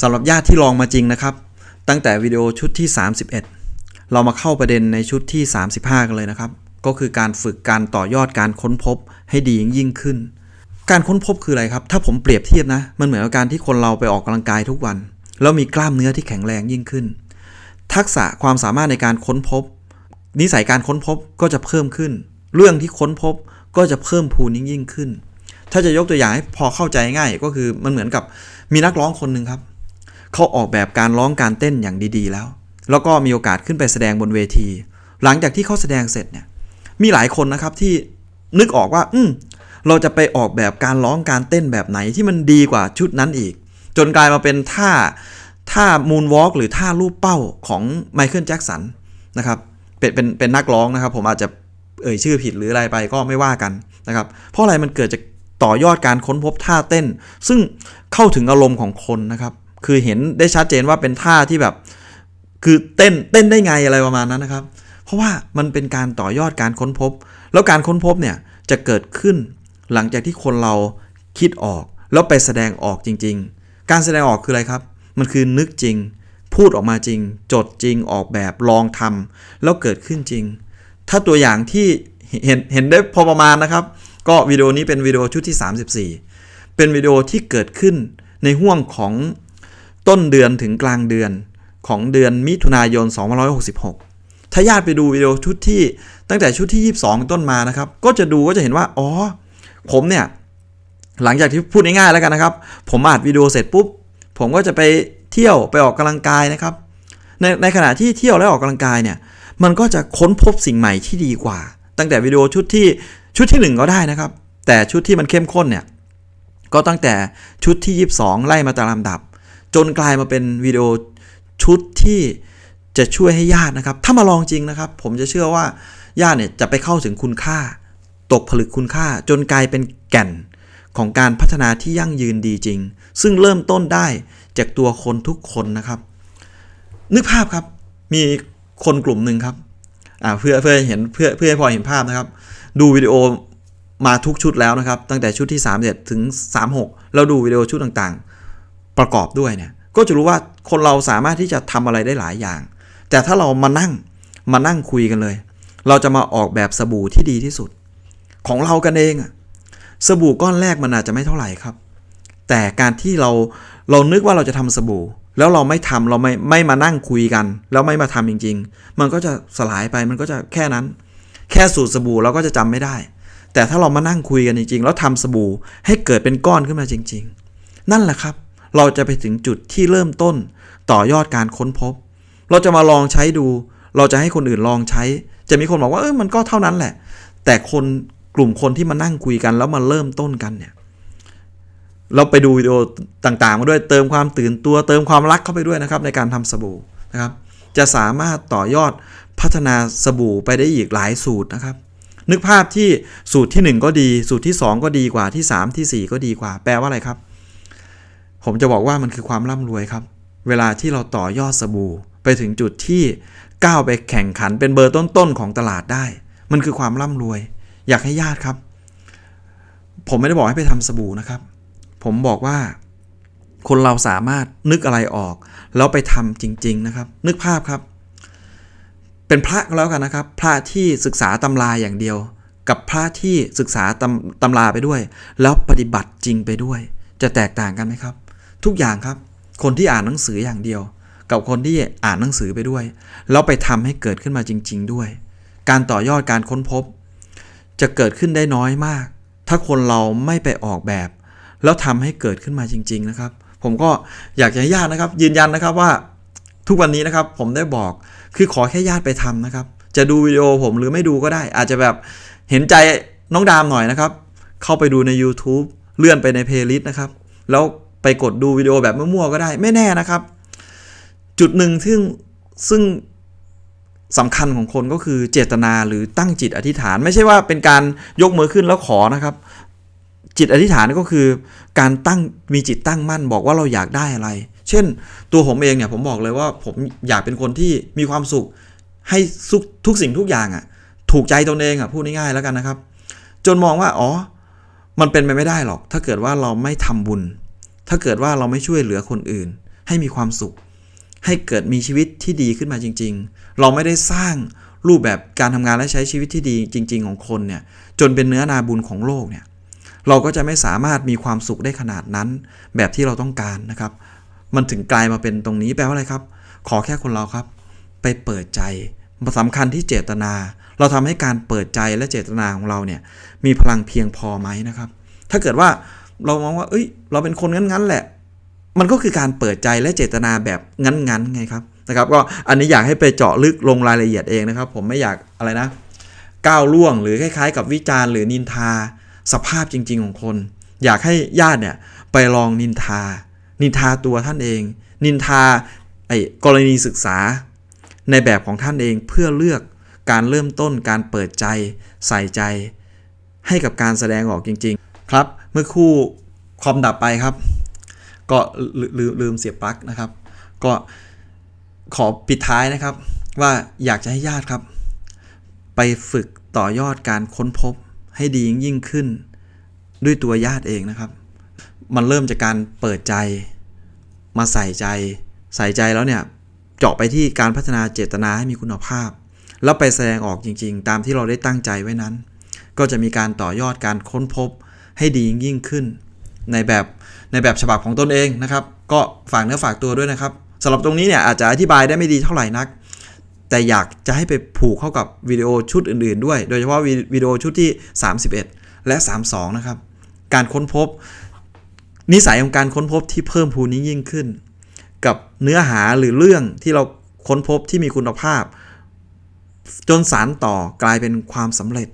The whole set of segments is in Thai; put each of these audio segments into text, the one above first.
สำหรับญาติที่ลองมาจริงนะครับ ตั้งแต่วิดีโอชุดที่ 31 เรามาเข้าประเด็นในชุดที่ 35 กันเลยนะครับ ก็คือการฝึกการต่อยอดการค้นพบให้ดียิ่งขึ้น การค้นพบคืออะไรครับ ถ้าผมเปรียบเทียบนะ มันเหมือนกับการที่คนเราไปออกกำลังกายทุกวัน แล้วมีกล้ามเนื้อที่แข็งแรงยิ่งขึ้น ทักษะความสามารถในการค้นพบ นิสัยการค้นพบก็จะเพิ่มขึ้น เรื่องที่ค้นพบก็จะเพิ่มพูนยิ่งยิ่งขึ้น ถ้าจะยกตัวอย่างให้พอเข้าใจง่ายก็คือมันเหมือนกับมีนักร้องคนหนึ่งครับ เขาออกแบบการร้องการเต้นอย่างดีๆ แล้ว แล้วก็มีโอกาสขึ้นไปแสดงบนเวที หลังจากที่เขาแสดงเสร็จเนี่ย มีหลายคนนะครับที่นึกออกว่า อืมเราจะไปออกแบบการร้องการเต้นแบบไหนที่มันดีกว่าชุดนั้นอีก จนกลายมาเป็นท่าท่ามูนวอล์กหรือท่ารูปเป้าของไมเคิลแจ็กสันนะครับเป็นเป็นเป็นนักร้องนะครับ ผมอาจจะเอ่ยชื่อผิดหรืออะไรไปก็ไม่ว่ากันนะครับ เพราะอะไรมันเกิดจากต่อยอดการค้นพบท่าเต้น ซึ่งเข้าถึงอารมณ์ของคนนะครับ คือเห็นได้ชัดเจนว่าเป็นท่าที่แบบ คือเต้นเต้นได้ไงอะไรประมาณนั้นนะครับ เพราะว่ามันเป็นการต่อยอดการค้นพบ แล้วการค้นพบเนี่ยจะเกิดขึ้นหลังจากที่คนเราคิดออก แล้วไปแสดงออกจริง ๆ การแสดงออกคืออะไรครับ มันคือนึกจริง พูดออกมาจริง จดจริงออกแบบลองทำแล้วเกิดขึ้นจริง ถ้าตัวอย่างที่เห็นเห็นได้พอประมาณนะครับ ก็วิดีโอนี้เป็นวิดีโอชุดที่ 34 เป็นวิดีโอที่เกิดขึ้นในห่วงของ ต้นเดือนถึงกลางเดือนของเดือนมิถุนายน 2566 ถ้าญาติไปดูวิดีโอชุดที่ตั้งแต่ชุดที่ 22 ต้นมานะครับ ก็จะดูก็จะเห็นว่า อ๋อ ผมเนี่ย หลังจากที่พูดง่ายๆแล้วกันนะครับ ผมอัดวิดีโอเสร็จปุ๊บ ผมก็จะไปเที่ยวไปออกกำลังกายนะครับ ในในขณะที่เที่ยวและออกกำลังกายเนี่ย มันก็จะค้นพบสิ่งใหม่ที่ดีกว่า ตั้งแต่วิดีโอชุดที่ชุดที่ 1 ก็ได้นะครับ แต่ชุดที่มันเข้มข้นเนี่ย ก็ตั้งแต่ชุดที่ 22 ไล่มาตามลำดับ จนกลายมาเป็นวิดีโอชุดที่จะช่วยให้ญาตินะครับ ถ้ามาลองจริงนะครับ ผมจะเชื่อว่าญาติเนี่ยจะไปเข้าถึงคุณค่า ตกผลึกคุณค่า จนกลายเป็นแก่นของการพัฒนาที่ยั่งยืนดีจริง ซึ่งเริ่มต้นได้จากตัวคนทุกคนนะครับ นึกภาพครับ มีคนกลุ่มหนึ่งครับเพื่อเพื่อเห็นเพื่อเพื่อให้พอเห็นภาพนะครับ ดูวิดีโอมาทุกชุดแล้วนะครับ ตั้งแต่ชุดที่ 3 7 ถึง 36 แล้วดูวิดีโอชุดต่างๆ ประกอบด้วยเนี่ยก็จะรู้ว่าคนเราสามารถที่จะทำอะไรได้หลายอย่าง แต่ถ้าเรามานั่งมานั่งคุยกันเลย เราจะมาออกแบบสบู่ที่ดีที่สุด ของเรากันเองสบู่ก้อนแรกมันอาจจะไม่เท่าไหร่ครับ แต่การที่เราเรานึกว่าเราจะทำสบู่ แล้วเราไม่ทำเราไม่ไม่มานั่งคุยกัน แล้วไม่มาทำจริง ๆ มันก็จะสลายไปมันก็จะแค่นั้น แค่สูตรสบู่เราก็จะจำไม่ได้ แต่ถ้าเรามานั่งคุยกันจริง ๆ แล้วทำสบู่ให้เกิดเป็นก้อนขึ้นมาจริง ๆ นั่นแหละครับ เราจะไปถึงจุดที่เริ่มต้นต่อยอดการค้นพบ เราจะมาลองใช้ดู เราจะให้คนอื่นลองใช้ จะมีคนบอกว่าเออมันก็เท่านั้นแหละ แต่คนกลุ่มคนที่มานั่งคุยกันแล้วมาเริ่มต้นกันเนี่ยเราไปดูวิดีโอต่างๆมาด้วยเติมความตื่นตัวเติมความรักเข้าไปด้วยนะครับในการทำสบู่นะครับจะสามารถต่อยอดพัฒนาสบู่ไปได้อีกหลายสูตรนะครับ นึกภาพที่สูตรที่ 1 ก็ดี สูตรที่ 2 ก็ดีกว่าที่ 3 ที่ 4 ก็ดีกว่า แปลว่าอะไรครับ ผมจะบอกว่ามันคือความร่ำรวยครับ เวลาที่เราต่อยอดสบู่ ไปถึงจุดที่ก้าวไปแข่งขันเป็นเบอร์ต้นๆของตลาดได้ มันคือความร่ำรวย อยากให้ญาติครับ ผมไม่ได้บอกให้ไปทำสบู่นะครับ ผมบอกว่าคนเราสามารถนึกอะไรออก แล้วไปทำจริง ๆ นะครับ นึกภาพครับ เป็นพระก็แล้วกันนะครับ พระที่ศึกษาตำราอย่างเดียว กับพระที่ศึกษาตำตำราไปด้วย แล้วปฏิบัติจริงไปด้วย จะแตกต่างกันไหมครับ ทุกอย่างครับ คนที่อ่านหนังสืออย่างเดียว กับคนที่อ่านหนังสือไปด้วย แล้วไปทำให้เกิดขึ้นมาจริง ๆ ด้วย การต่อยอดการค้นพบ จะเกิดขึ้นได้น้อยมาก ถ้าคนเราไม่ไปออกแบบ แล้วทำให้เกิดขึ้นมาจริง ๆ นะครับ ผมก็อยากจะให้ญาตินะครับ ยืนยันนะครับว่าทุกวันนี้นะครับผมได้บอกคือขอแค่ญาติไปทำนะครับ จะดูวิดีโอผมหรือไม่ดูก็ได้ อาจจะแบบเห็นใจน้องดามหน่อยนะครับ เข้าไปดูใน YouTube เลื่อนไปในเพลย์ลิสต์นะครับ แล้ว ไปกดดูวิดีโอแบบมั่วๆก็ได้ไม่แน่นะครับ จุดหนึ่งซึ่งซึ่งสำคัญของคนก็คือเจตนาหรือตั้งจิตอธิษฐาน ไม่ใช่ว่าเป็นการยกมือขึ้นแล้วขอนะครับ จิตอธิษฐานก็คือการตั้งมีจิตตั้งมั่นบอกว่าเราอยากได้อะไร เช่น ตัวผมเองเนี่ยผมบอกเลยว่าผมอยากเป็นคนที่มีความสุขให้ทุกทุกสิ่งทุกอย่างอะ่ะ ถูกใจตนเองอะ่ะพูดง่ายๆแล้วกันนะครับ จนมองว่าอ๋อ มันเป็นไปไม่ได้หรอก ถ้าเกิดว่าเราไม่ทำบุญ ถ้าเกิดว่าเราไม่ช่วยเหลือคนอื่น ให้มีความสุข ให้เกิดมีชีวิตที่ดีขึ้นมาจริง ๆ เราไม่ได้สร้างรูปแบบการทำงานและใช้ชีวิตที่ดีจริง ๆ ของคนเนี่ยจนเป็นเนื้อนาบุญของโลกเนี่ยเราก็จะไม่สามารถมีความสุขได้ขนาดนั้น แบบที่เราต้องการนะครับ มันถึงกลายมาเป็นตรงนี้แปลว่าอะไรครับ ขอแค่คนเราครับ ไปเปิดใจสำคัญที่เจตนา เราทำให้การเปิดใจและเจตนาของเราเนี่ยมีพลังเพียงพอไหมนะครับ ถ้าเกิดว่า เรามองว่า เอ้ย เราเป็นคนงั้นๆแหละ มันก็คือการเปิดใจและเจตนาแบบงั้นๆไงครับนะครับ ก็อันนี้อยากให้ไปเจาะลึกลงรายละเอียดเองนะครับ ผมไม่อยากอะไรนะ ก้าวล่วงหรือคล้ายๆ กับวิจารณ์หรือนินทา สภาพจริง ๆ ของคน อยากให้ญาติเนี่ยไปลองนินทา นินทาตัวท่านเอง นินทาไอ้กรณีศึกษาในแบบของท่านเองเพื่อเลือกการเริ่มต้นการเปิดใจใส่ใจให้กับการแสดงออกจริง ๆ ครับ เมื่อคู่คอมดับไปครับ ก็ลืลืมลืมเสียบปลั๊กนะครับ ก็ขอปิดท้ายนะครับ ว่าอยากจะให้ญาติครับ ไปฝึกต่อยอดการค้นพบให้ดียิ่งขึ้น ด้วยตัวญาติเองนะครับ มันเริ่มจากการเปิดใจมาใส่ใจ ใส่ใจแล้วเนี่ยเจาะไปที่การพัฒนาเจตนาให้มีคุณภาพ แล้วไปแสดงออกจริง ๆ ตามที่เราได้ตั้งใจไว้นั้น ก็จะมีการต่อยอดการค้นพบ ให้ดียิ่งขึ้น ในแบบในแบบฉบับของตนเองนะครับ ก็ฝากเนื้อฝากตัวด้วยนะครับสำหรับตรงนี้เนี่ยอาจจะอธิบายได้ไม่ดีเท่าไหร่นัก แต่อยากจะให้ไปผูกเข้ากับวิดีโอชุดอื่นๆ ด้วย โดยเฉพาะวิดีโอชุดที่ 31 และ 32 นะครับ การค้นพบ นิสัยของการค้นพบที่เพิ่มพูนยิ่งขึ้น กับเนื้อหาหรือเรื่องที่เราค้นพบที่มีคุณภาพ จนสารต่อกลายเป็นความสำเร็จ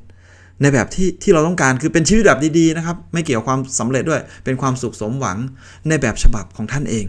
ในแบบที่ที่เราต้องการคือเป็นชีวิตแบบดีๆนะครับ ไม่เกี่ยวความสำเร็จด้วยเป็นความสุขสมหวังในแบบฉบับของท่านเอง